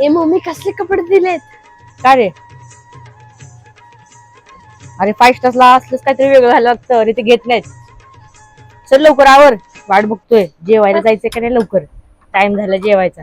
ए mummy कसले कपडे दिलेत का रे अरे फाईव्ह स्टार्सला असलंच काहीतरी वेगळं घालावं लागतं अरे ते घेत नाहीत चल लवकर आवर वाट बघतोय जेवायला जायचंय का नाही लवकर टाइम झाला जेवायचा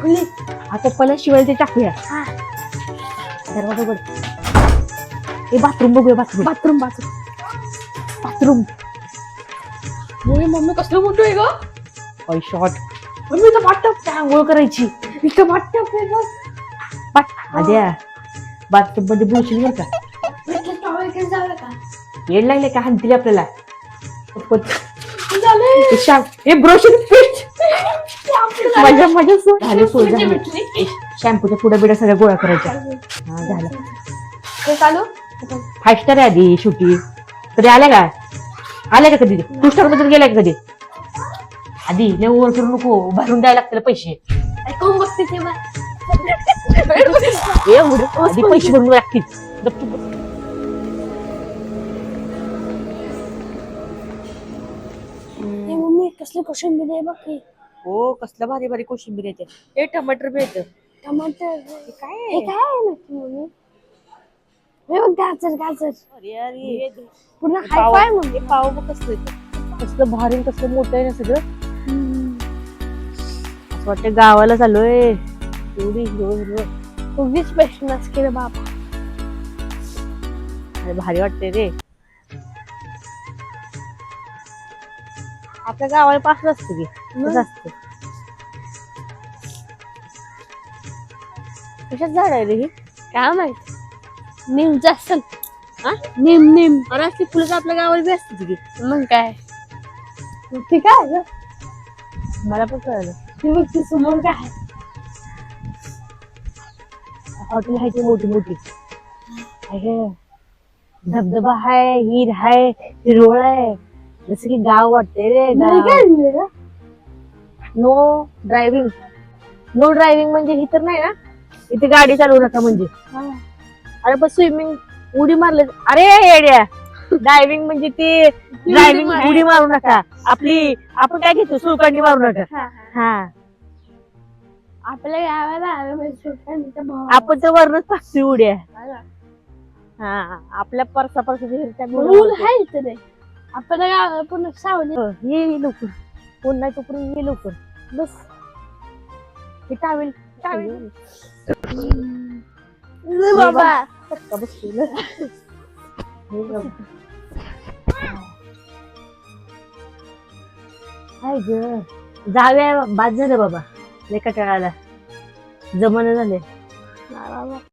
खुली. हा पप्पाला शिवायला ते टाकूया. दरवाजा उघड. हे बाथरूम बघूया bathroom. Bathroom bathroom. Bathroom. Mummy mummy कसलं मोठं आहे ग? ऑय शॉर्ट मम्मी इथं वाटप त्या आंघोळ करायची? इथं वाटत आहे बघ पाट आद्या. बाथरूममध्ये बुळशील बरं का? येड लागले का? हाणतील आपल्याला. हे माझ्या माझ्या झाले सोय झाली. शॅम्पूच्या पुढे बिड्या सगळ्या गोळा करायच्या. हा झालं. चालू? फाईव्ह स्टार आहे आधी शेवटी. कधी आल्या का? आल्या का कधी? टू स्टारमध्ये गेलाय का कधी? आधी लय ओव्हर करू नको. भरून द्यायला लागतील पैसे. बघते तेव्हा आधी पैसे भरून लागतील. कसले कोशिंबीर आहे बघ हे. हो कसलं भारी भारी कोशिंबीर येते हे टमाटर बी येतं. टमाटर. काय हे काय आहे नक्की मम्मी? हे बघ गाजर गाजर. अरे अरे. पूर्ण पाव हाय फाय मम्मी पाव बघ कसलं येतं. कसलं भारी आणि कसलं मोठं आहे ना सगळं. असं वाटतं गावाला चाललोय. एवढी हिरवं हिरवं उगीच पेशनच केलं बाबा. अरे भारी वाटते रे. आपल्या गावाला पास असतं की? असतं. कशात झाड आहे रे ही? काय माहीत? निमचं असेल हा? निम निम. अरे असली फुलं आपल्या गावाला बी असते की? मग काय? ती काय ग. मला पण कळलं. ती बघ ती समोर काय आहे? हॉटेल आहे ती मोठी मोठी. धबधबा हाय हिर हाय हिरवळ आहे. जसं की गाव वाटते रे? नो ड्रायव्हिंग नो ड्रायव्हिंग म्हणजे ही तर नाही ना? इथे गाडी चालवू नका म्हणजे. अरे पण स्विमिंग उडी मारले. अरे येड्या. ड्रायव्हिंग म्हणजे ती ड्रायव्हिंग मारायची. उडी मारू नका. आपली आपण काय घेतो? सुळकांडी मारू नका. हा, आपल्या गावाला आलं म्हणजे सुलतानीचा आपण तर वरनच टाकतोय उड्या. आला. हा आपल्या परसा परसा रूल आहे इथे नाही आपल्या गावाला पण सावली. ये ये लवकर. कोण नाही तोपर्यंत ये लवकर. बस. हे टावेल. टावेल. बाबा. का बसतोय ना. हे बघ. हाय ग. जाऊया. बाद झालं बाबा. लय कटाळा आला जमाना झाले. बाबा.